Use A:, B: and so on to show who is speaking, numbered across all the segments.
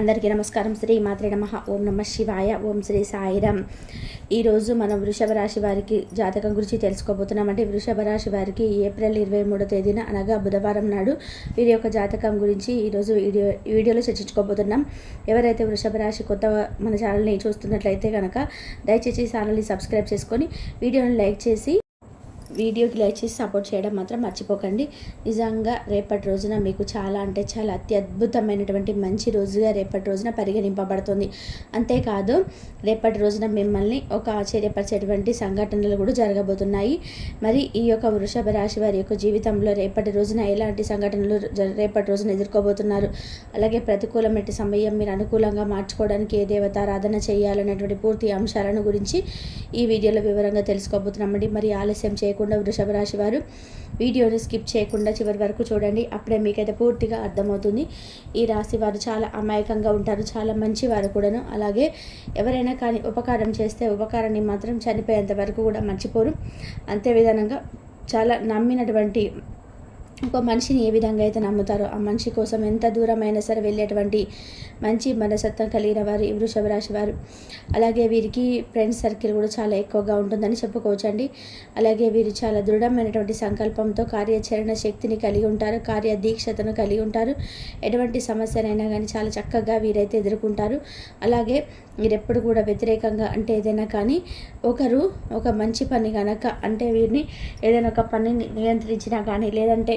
A: అందరికీ నమస్కారం. శ్రీ మాత్రే నమ. ఓం నమ శివాయ. ఓం శ్రీ సాయిరామ్ ఈరోజు మనం వృషభ రాశి వారికి జాతకం గురించి తెలుసుకోబోతున్నాం. అంటే వృషభ రాశి వారికి ఏప్రిల్ ఇరవై మూడో తేదీన అనగా బుధవారం నాడు వీరి యొక్క జాతకం గురించి ఈరోజు వీడియో వీడియోలో చర్చించుకోబోతున్నాం. ఎవరైతే వృషభ రాశి కొత్త మన ఛానల్ని చూస్తున్నట్లయితే కనుక దయచేసి ఛానల్ని సబ్స్క్రైబ్ చేసుకొని వీడియోని లైక్ చేసి వీడియోకి లైక్ చేసి సపోర్ట్ చేయడం మాత్రం మర్చిపోకండి. నిజంగా రేపటి రోజున మీకు చాలా అంటే చాలా అత్యద్భుతమైనటువంటి మంచి రోజుగా రేపటి రోజున పరిగణింపబడుతుంది. అంతేకాదు రేపటి రోజున మిమ్మల్ని ఒక ఆశ్చర్యపరిచేటువంటి సంఘటనలు కూడా జరగబోతున్నాయి. మరి ఈ యొక్క వృషభ రాశి వారి యొక్క జీవితంలో రేపటి రోజున ఎలాంటి సంఘటనలు రేపటి రోజున ఎదుర్కోబోతున్నారు? అలాగే ప్రతికూలమైన సమయం మీరు అనుకూలంగా మార్చుకోవడానికి ఏ దేవతారాధన చేయాలనేటువంటి పూర్తి అంశాలను గురించి ఈ వీడియోలో వివరంగా తెలుసుకోబోతున్నామండి. మరి ఆలస్యం చేయకుండా వృషభ రాశి వారు వీడియోని స్కిప్ చేయకుండా చివరి వరకు చూడండి. అప్పుడే మీకైతే పూర్తిగా అర్థమవుతుంది. ఈ రాశి వారు చాలా అమాయకంగా ఉంటారు. చాలా మంచి వారు కూడాను. అలాగే ఎవరైనా కానీ ఉపకారం చేస్తే ఉపకారాన్ని మాత్రం చనిపోయేంత వరకు కూడా మర్చిపోరు. అంతే విధానంగా చాలా నమ్మినటువంటి ఒక మనిషిని ఏ విధంగా అయితే నమ్ముతారో ఆ మనిషి కోసం ఎంత దూరమైనా సరే వెళ్ళేటువంటి మంచి మనసత్వం కలిగిన వారు ఈ వృషభ రాశి వారు. అలాగే వీరికి ఫ్రెండ్స్ సర్కిల్ కూడా చాలా ఎక్కువగా ఉంటుందని చెప్పుకోవచ్చండి. అలాగే వీరు చాలా దృఢమైనటువంటి సంకల్పంతో కార్యాచరణ శక్తిని కలిగి ఉంటారు కార్యదీక్షతను కలిగి ఉంటారు. ఎటువంటి సమస్యనైనా కానీ చాలా చక్కగా వీరైతే ఎదుర్కొంటారు. అలాగే వీరెప్పుడు కూడా వ్యతిరేకంగా అంటే ఏదైనా కానీ ఒకరు ఒక మంచి పని కనుక అంటే వీరిని ఏదైనా ఒక పనిని నియంత్రించినా కానీ లేదంటే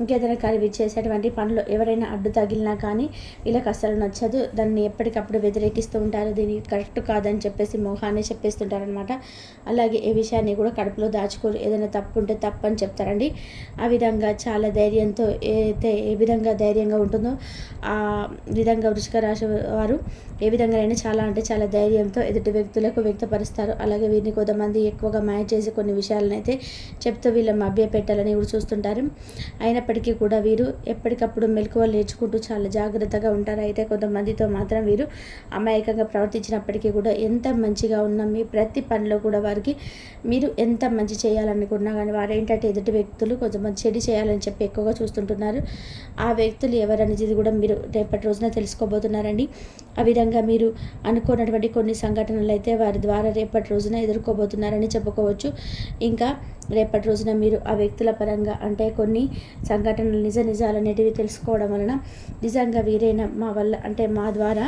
A: ఇంకేదైనా కానీ చేసేటువంటి పనులు ఎవరైనా అడ్డు తగిలినా కానీ వీళ్ళకి అస్సలు నచ్చదు. దాన్ని ఎప్పటికప్పుడు వ్యతిరేకిస్తూ ఉంటారు. దీని కరెక్ట్ కాదని చెప్పేసి మోహాన్ని చెప్పేస్తుంటారనమాట అలాగే ఏ విషయాన్ని కూడా కడుపులో దాచుకోరు. ఏదైనా తప్పు ఉంటే తప్పు అని చెప్తారండి. ఆ విధంగా చాలా ధైర్యంతో అయితే ఏ విధంగా ధైర్యంగా ఉంటుందో ఆ విధంగా వృషిక రాశి వారు ఏ విధంగానైనా చాలా అంటే చాలా ధైర్యంతో ఎదుటి వ్యక్తులకు వ్యక్తపరుస్తారు. అలాగే వీరిని కొంతమంది ఎక్కువగా మ్యాచ్ చేసి కొన్ని విషయాలను అయితే చెప్తూ వీళ్ళ మభ్య పెట్టాలని కూడా చూస్తుంటారు. అయినప్పటికీ కూడా వీరు ఎప్పటికప్పుడు మెలకువలు నేర్చుకుంటూ చాలా జాగ్రత్తగా ఉంటారు. అయితే కొంతమందితో మాత్రం వీరు అమాయకంగా ప్రవర్తించినప్పటికీ కూడా ఎంత మంచిగా ఉన్న మీ ప్రతి పనిలో కూడా వారికి మీరు ఎంత మంచి చేయాలనుకున్నా కానీ వారు ఏంటంటే ఎదుటి వ్యక్తులు కొంతమంది చెడు చేయాలని చెప్పి ఎక్కువగా చూస్తుంటున్నారు. ఆ వ్యక్తులు ఎవరనేది కూడా మీరు రేపటి రోజున తెలుసుకోబోతున్నారండి. ఆ విధంగా మీరు అనుకున్నటువంటి కొన్ని సంఘటనలు అయితే వారి ద్వారా రేపటి రోజున ఎదుర్కోబోతున్నారని చెప్పుకోవచ్చు. ఇంకా రేపటి రోజున మీరు ఆ వ్యక్తుల పరంగా అంటే కొన్ని సంఘటనలు నిజ నిజాలు అనేటివి తెలుసుకోవడం వలన నిజంగా వీరైనా మా వల్ల అంటే మా ద్వారా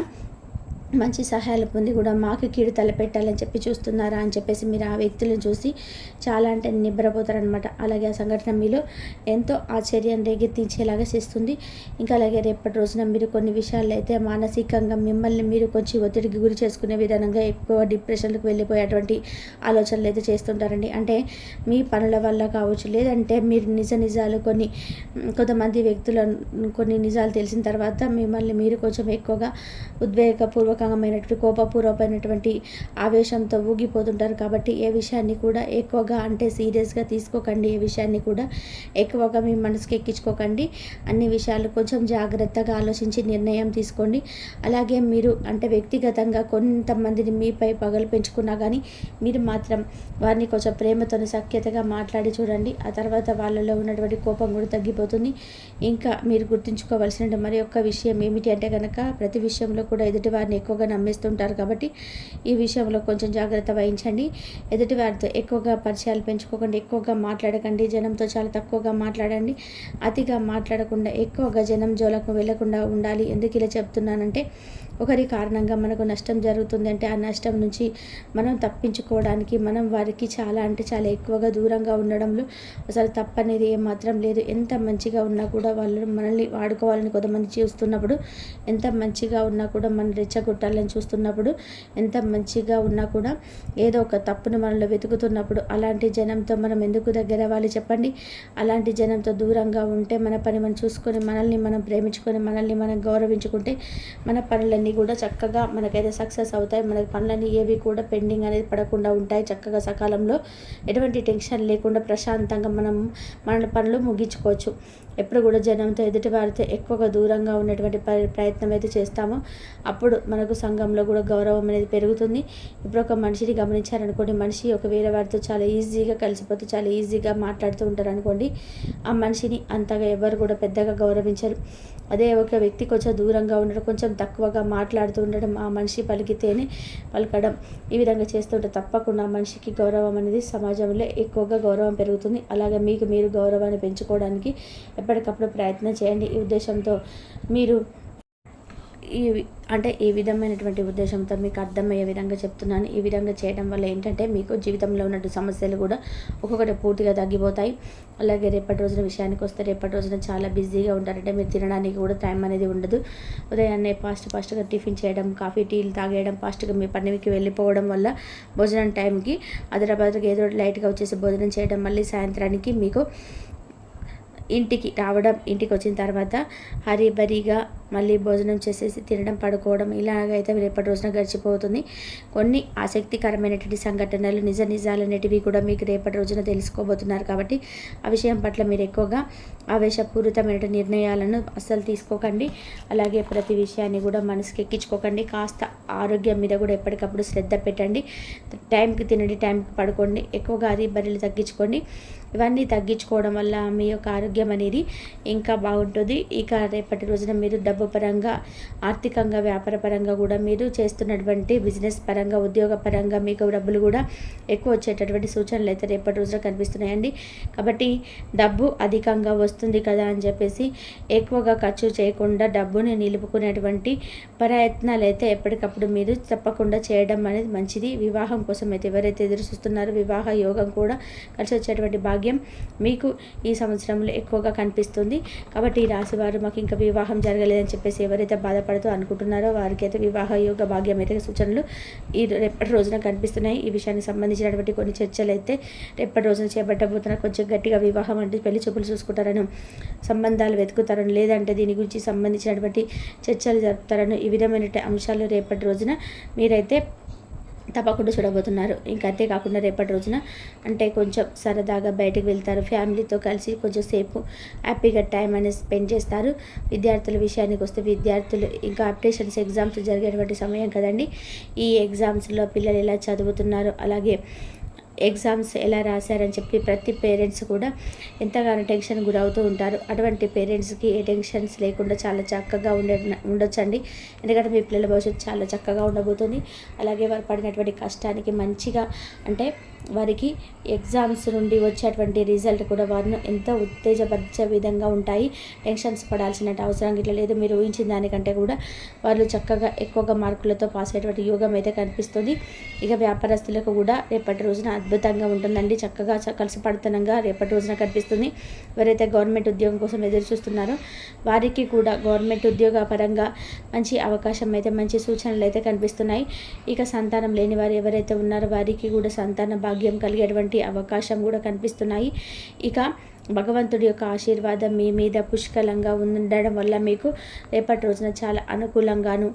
A: మంచి సహాయాలు పొంది కూడా మాకు కీడు తలపెట్టాలని చెప్పి చూస్తున్నారా అని చెప్పేసి మీరు ఆ వ్యక్తులను చూసి చాలా అంటే నిబ్బరపోతారనమాట అలాగే ఆ సంఘటన మీలో ఎంతో ఆశ్చర్యం రేగెత్తించేలాగా చేస్తుంది. ఇంకా అలాగే రేపటి రోజున మీరు కొన్ని విషయాల్లో అయితే మానసికంగా మిమ్మల్ని మీరు కొంచెం ఒత్తిడికి గురి చేసుకునే విధానంగా ఎక్కువ డిప్రెషన్లకు వెళ్ళిపోయేటువంటి ఆలోచనలు అయితే చేస్తుంటారండి. అంటే మీ పనుల వల్ల కావచ్చు లేదంటే మీరు నిజ నిజాలు కొన్ని కొంతమంది వ్యక్తులను కొన్ని నిజాలు తెలిసిన తర్వాత మిమ్మల్ని మీరు కొంచెం ఎక్కువగా ఉద్వేగపూర్వక రకమైనటువంటి కోపపూర్వకమైనటువంటి ఆవేశంతో ఊగిపోతుంటారు. కాబట్టి ఏ విషయాన్ని కూడా ఎక్కువగా అంటే సీరియస్గా తీసుకోకండి. ఏ విషయాన్ని కూడా ఎక్కువగా మీ మనసుకి ఎక్కించుకోకండి. అన్ని విషయాలు కొంచెం జాగ్రత్తగా ఆలోచించి నిర్ణయం తీసుకోండి. అలాగే మీరు అంటే వ్యక్తిగతంగా కొంతమందిని మీపై పగలు పెంచుకున్నా కానీ మీరు మాత్రం వారిని కొంచెం ప్రేమతో సఖ్యతగా మాట్లాడి చూడండి. ఆ తర్వాత వాళ్ళలో ఉన్నటువంటి కోపం కూడా తగ్గిపోతుంది. ఇంకా మీరు గుర్తుంచుకోవాల్సిన మరి ఒక్క విషయం ఏమిటి అంటే కనుక ప్రతి విషయంలో కూడా ఎదుటి వారిని ఎక్కువగా నమ్మేస్తుంటారు కాబట్టి ఈ విషయంలో కొంచెం జాగ్రత్త వహించండి. ఎదుటి వారితో ఎక్కువగా పరిచయాలు పెంచుకోకండి ఎక్కువగా మాట్లాడకండి జనంతో చాలా తక్కువగా మాట్లాడండి. అతిగా మాట్లాడకుండా ఎక్కువగా జనం జోలకు వెళ్ళకుండా ఉండాలి. ఎందుకు ఇలా చెప్తున్నానంటే ఒకరి కారణంగా మనకు నష్టం జరుగుతుంది అంటే ఆ నష్టం నుంచి మనం తప్పించుకోవడానికి మనం వారికి చాలా అంటే చాలా ఎక్కువగా దూరంగా ఉండడంలో అసలు తప్పనేది ఏమాత్రం లేదు. ఎంత మంచిగా ఉన్నా కూడా వాళ్ళు మనల్ని వాడుకోవాలని కొంతమంది చూస్తున్నప్పుడు ఎంత మంచిగా ఉన్నా కూడా మనం రెచ్చగొట్టాలని చూస్తున్నప్పుడు ఎంత మంచిగా ఉన్నా కూడా ఏదో ఒక తప్పును మనలో వెతుకుతున్నప్పుడు అలాంటి జనంతో మనం ఎందుకు దగ్గర వాళ్ళు చెప్పండి? అలాంటి జనంతో దూరంగా ఉంటే మన పని మనం చూసుకొని మనల్ని మనం ప్రేమించుకొని మనల్ని మనం గౌరవించుకుంటే మన పనులన్నీ కూడా చక్కగా మనకైతే సక్సెస్ అవుతాయి. మనకి పనులన్నీ ఏవి కూడా పెండింగ్ అనేది పడకుండా ఉంటాయి. చక్కగా సకాలంలో ఎటువంటి టెన్షన్ లేకుండా ప్రశాంతంగా మనం మన పనులు ముగించుకోవచ్చు. ఎప్పుడు కూడా జనంతో ఎదుటి వారితో ఎక్కువగా దూరంగా ఉన్నటువంటి ప్రయత్నం అయితే చేస్తామో. అప్పుడు మనకు సంఘంలో కూడా గౌరవం అనేది పెరుగుతుంది. ఇప్పుడు ఒక మనిషిని గమనించారనుకోండి మనిషి ఒక వేరే వారితో చాలా ఈజీగా కలిసిపోతే చాలా ఈజీగా మాట్లాడుతూ ఉంటారు అనుకోండి ఆ మనిషిని అంతగా ఎవరు కూడా పెద్దగా గౌరవించరు. అదే ఒక వ్యక్తి కొంచెం దూరంగా ఉండడం కొంచెం తక్కువగా మాట్లాడుతూ ఉండడం ఆ మనిషి పలికితేనే పలకడం ఈ విధంగా చేస్తుంటే తప్పకుండా మనిషికి గౌరవం అనేది సమాజంలో ఎక్కువగా గౌరవం పెరుగుతుంది. అలాగే మీకు మీరు గౌరవాన్ని పెంచుకోవడానికి ఎప్పటికప్పుడు ప్రయత్నం చేయండి. ఈ ఉద్దేశంతో మీరు ఈ అంటే ఈ విధమైనటువంటి ఉద్దేశంతో మీకు అర్థమయ్యే విధంగా చెప్తున్నాను. ఈ విధంగా చేయడం వల్ల ఏంటంటే మీకు జీవితంలో ఉన్నట్టు సమస్యలు కూడా ఒక్కొక్కటి పూర్తిగా తగ్గిపోతాయి. అలాగే రేపటి రోజున విషయానికి వస్తే రేపటి రోజున చాలా బిజీగా ఉంటారంటే మీరు తినడానికి కూడా టైం అనేది ఉండదు. ఉదయాన్నే ఫాస్ట్ ఫాస్ట్గా టిఫిన్ చేయడం కాఫీ టీలు తాగేయడం ఫాస్ట్గా మీ పనికి వెళ్ళిపోవడం వల్ల భోజనం టైంకి హైదరాబాద్కి ఏదో లైట్గా వచ్చేసి భోజనం చేయడం మళ్ళీ సాయంత్రానికి మీకు ఇంటికి రావడం ఇంటికి వచ్చిన తర్వాత హరీబరీగా మళ్ళీ భోజనం చేసేసి తినడం పడుకోవడం ఇలాగైతే రేపటి రోజున గడిచిపోతుంది. కొన్ని ఆసక్తికరమైనటువంటి సంఘటనలు నిజ నిజాలనేటివి కూడా మీకు రేపటి రోజున తెలుసుకోబోతున్నారు కాబట్టి ఆ విషయం పట్ల మీరు ఎక్కువగా ఆవేశపూరితమైన నిర్ణయాలను అస్సలు తీసుకోకండి. అలాగే ప్రతి విషయాన్ని కూడా మనసుకి ఎక్కించుకోకండి. కాస్త ఆరోగ్యం మీద కూడా ఎప్పటికప్పుడు శ్రద్ధ పెట్టండి. టైంకి తినండి టైంకి పడుకోండి. ఎక్కువగా హరీబరీలు తగ్గించుకోండి. ఇవన్నీ తగ్గించుకోవడం వల్ల మీ యొక్క ఆరోగ్యం అనేది ఇంకా బాగుంటుంది. ఇక రేపటి రోజున మీరు డబ్బు పరంగా ఆర్థికంగా వ్యాపార పరంగా కూడా మీరు చేస్తున్నటువంటి బిజినెస్ పరంగా ఉద్యోగ పరంగా మీకు డబ్బులు కూడా ఎక్కువ వచ్చేటటువంటి సూచనలు అయితే రేపటి రోజున కనిపిస్తున్నాయండి. కాబట్టి డబ్బు అధికంగా వస్తుంది కదా అని చెప్పేసి ఎక్కువగా ఖర్చు చేయకుండా డబ్బుని నిలుపుకునేటువంటి ప్రయత్నాలు అయితే ఎప్పటికప్పుడు మీరు తప్పకుండా చేయడం అనేది మంచిది. వివాహం కోసం అయితే ఎవరైతే ఎదురు చూస్తున్నారో వివాహ యోగం కూడా కలిసి వచ్చేటువంటి భాగ్యం మీకు ఈ సంవత్సరంలో ఎక్కువగా కనిపిస్తుంది. కాబట్టి ఈ రాశి వారు మాకు ఇంకా వివాహం జరగలేదని చెప్పేసి ఎవరైతే బాధపడుతూ అనుకుంటున్నారో వారికి అయితే వివాహ యోగ భాగ్యం అయితే సూచనలు ఈ రేపటి రోజున కనిపిస్తున్నాయి. ఈ విషయానికి సంబంధించినటువంటి కొన్ని చర్చలు అయితే రేపటి రోజున చేపట్టబోతున్నారు. కొంచెం గట్టిగా వివాహం అంటే పెళ్ళి చూపులు చూసుకుంటారని సంబంధాలు వెతుకుతారని లేదంటే దీని గురించి సంబంధించినటువంటి చర్చలు జరుపుతారని ఈ విధమైన అంశాలు రేపటి రోజున మీరైతే తప్పకుండా చూడబోతున్నారు. ఇంకా అంతేకాకుండా రేపటి రోజున అంటే కొంచెం సరదాగా బయటకు వెళ్తారు. ఫ్యామిలీతో కలిసి కొంచెం సేపు హ్యాపీగా టైం అనేది స్పెండ్ చేస్తారు. విద్యార్థుల విషయానికి వస్తే విద్యార్థులు ఇంకా అప్డేషన్స్ ఎగ్జామ్స్ జరిగేటువంటి సమయం కదండి. ఈ ఎగ్జామ్స్లో పిల్లలు ఎలా చదువుతున్నారు? అలాగే ఎగ్జామ్స్ ఎలా రాశారని చెప్పి ప్రతి పేరెంట్స్ కూడా ఎంతగానో టెన్షన్ గురవుతూ ఉంటారు. అటువంటి పేరెంట్స్కి ఏ టెన్షన్స్ లేకుండా చాలా చక్కగా ఉండే ఉండొచ్చండి. ఎందుకంటే మీ పిల్లల భవిష్యత్తు చాలా చక్కగా ఉండబోతుంది. అలాగే వారు పడినటువంటి కష్టానికి మంచిగా అంటే వారికి ఎగ్జామ్స్ నుండి వచ్చేటువంటి రిజల్ట్ కూడా వారిని ఎంతో ఉత్తేజపరిచే విధంగా ఉంటాయి. టెన్షన్స్ పడాల్సిన అవసరం ఇట్లా లేదు. మీరు ఊహించిన దానికంటే కూడా వాళ్ళు చక్కగా ఎక్కువగా మార్కులతో పాస్ అయ్యేటువంటి యోగం అయితే కనిపిస్తుంది. ఇక వ్యాపారస్తులకు కూడా రేపటి రోజున అద్భుతంగా ఉంటుందండి. చక్కగా చ- కలిసిపడుతనంగా రేపటి రోజున కనిపిస్తుంది. ఎవరైతే గవర్నమెంట్ ఉద్యోగం కోసం ఎదురు చూస్తున్నారో వారికి కూడా గవర్నమెంట్ ఉద్యోగ పరంగా మంచి అవకాశం అయితే మంచి సూచనలు అయితే కనిపిస్తున్నాయి. ఇక సంతానం లేని వారు ఎవరైతే ఉన్నారో వారికి కూడా సంతాన భాగ్యం కలిగేటువంటి అవకాశం కూడా కనిపిస్తున్నాయి. ఇక భగవంతుడి యొక్క ఆశీర్వాదం మీ మీద పుష్కలంగా ఉండడం వల్ల మీకు రేపటి రోజున చాలా అనుకూలంగాను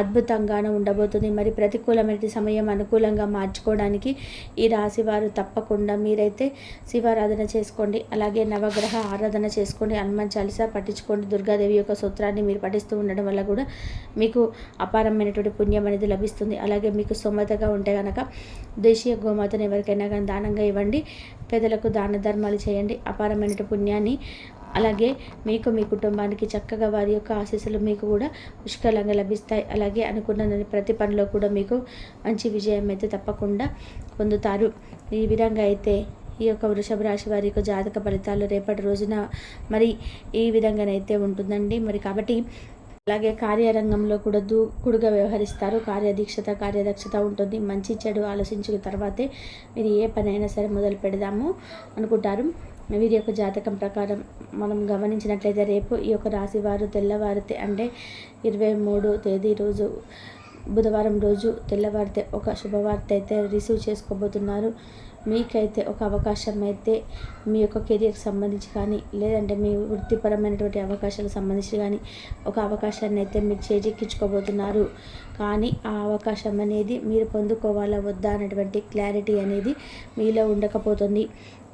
A: అద్భుతంగాను ఉండబోతుంది. మరి ప్రతికూలమైన సమయం అనుకూలంగా మార్చుకోవడానికి ఈ రాశి వారు తప్పకుండా మీరైతే శివారాధన చేసుకోండి. అలాగే నవగ్రహ ఆరాధన చేసుకోండి. హనుమాన్ చాలీసా పట్టించుకోండి. దుర్గాదేవి యొక్క సూత్రాన్ని మీరు పఠిస్తూ ఉండడం వల్ల కూడా మీకు అపారమైనటువంటి పుణ్యం అనేది లభిస్తుంది. అలాగే మీకు సొమ్మతగా ఉంటే కనుక దేశీయ గోమాతను ఎవరికైనా కానీ దానంగా ఇవ్వండి. పేదలకు దాన ధర్మాలు చేయండి. అపారమైన పుణ్యాన్ని అలాగే మీకు మీ కుటుంబానికి చక్కగా వారి యొక్క ఆశీస్సులు మీకు కూడా పుష్కలంగా లభిస్తాయి. అలాగే అనుకున్న ప్రతి పనిలో కూడా మీకు మంచి విజయం అయితే తప్పకుండా పొందుతారు. ఈ విధంగా అయితే ఈ యొక్క వృషభ రాశి వారి యొక్క జాతక ఫలితాలు రేపటి రోజున మరి ఈ విధంగానైతే ఉంటుందండి. మరి కాబట్టి అలాగే కార్యరంగంలో కూడా దూకుడుగా వ్యవహరిస్తారు. కార్యదీక్షత కార్యదక్షత ఉంటుంది. మంచి చెడు ఆలోచించిన తర్వాతే మీరు ఏ పనైనా సరే మొదలు పెడదాము అనుకుంటారు. వీరి యొక్క జాతకం ప్రకారం మనం గమనించినట్లయితే రేపు ఈ యొక్క రాశివారు తెల్లవారితే అంటే ఇరవై మూడు తేదీ రోజు బుధవారం రోజు తెల్లవారితే ఒక శుభవార్త అయితే రిసీవ్ చేసుకోబోతున్నారు. మీకైతే ఒక అవకాశం అయితే మీ యొక్క కెరియర్కి సంబంధించి కానీ లేదంటే మీ వృత్తిపరమైనటువంటి అవకాశాలకు సంబంధించి కానీ ఒక అవకాశాన్ని అయితే మీరు చేజిక్కించుకోబోతున్నారు. కానీ ఆ అవకాశం అనేది మీరు పొందుకోవాలా వద్దా అనేటువంటి క్లారిటీ అనేది మీలో ఉండకపోతుంది.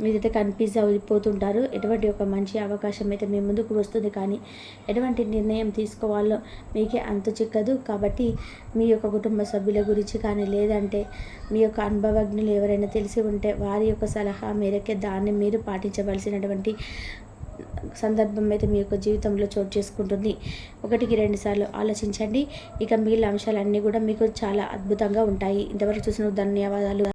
A: మీదైతే కన్ఫ్యూజ్ అయిపోతుంటారు. ఎటువంటి ఒక మంచి అవకాశం అయితే మీ ముందుకు వస్తుంది. కానీ ఎటువంటి నిర్ణయం తీసుకోవాలో మీకే అంత చిక్కదు. కాబట్టి మీ యొక్క కుటుంబ సభ్యుల గురించి కానీ లేదంటే మీ యొక్క అనుభవజ్ఞులు ఎవరైనా తెలిసి ఉంటే వారి యొక్క సలహా మేరకే దాన్ని మీరు పాటించవలసినటువంటి సందర్భం అయితే మీ యొక్క జీవితంలో చోటు చేసుకుంటుంది. ఒకటికి రెండు సార్లు ఆలోచించండి. ఇక మిగిలిన అంశాలన్నీ కూడా మీకు చాలా అద్భుతంగా ఉంటాయి. ఇంతవరకు చూసిన ధన్యవాదాలు.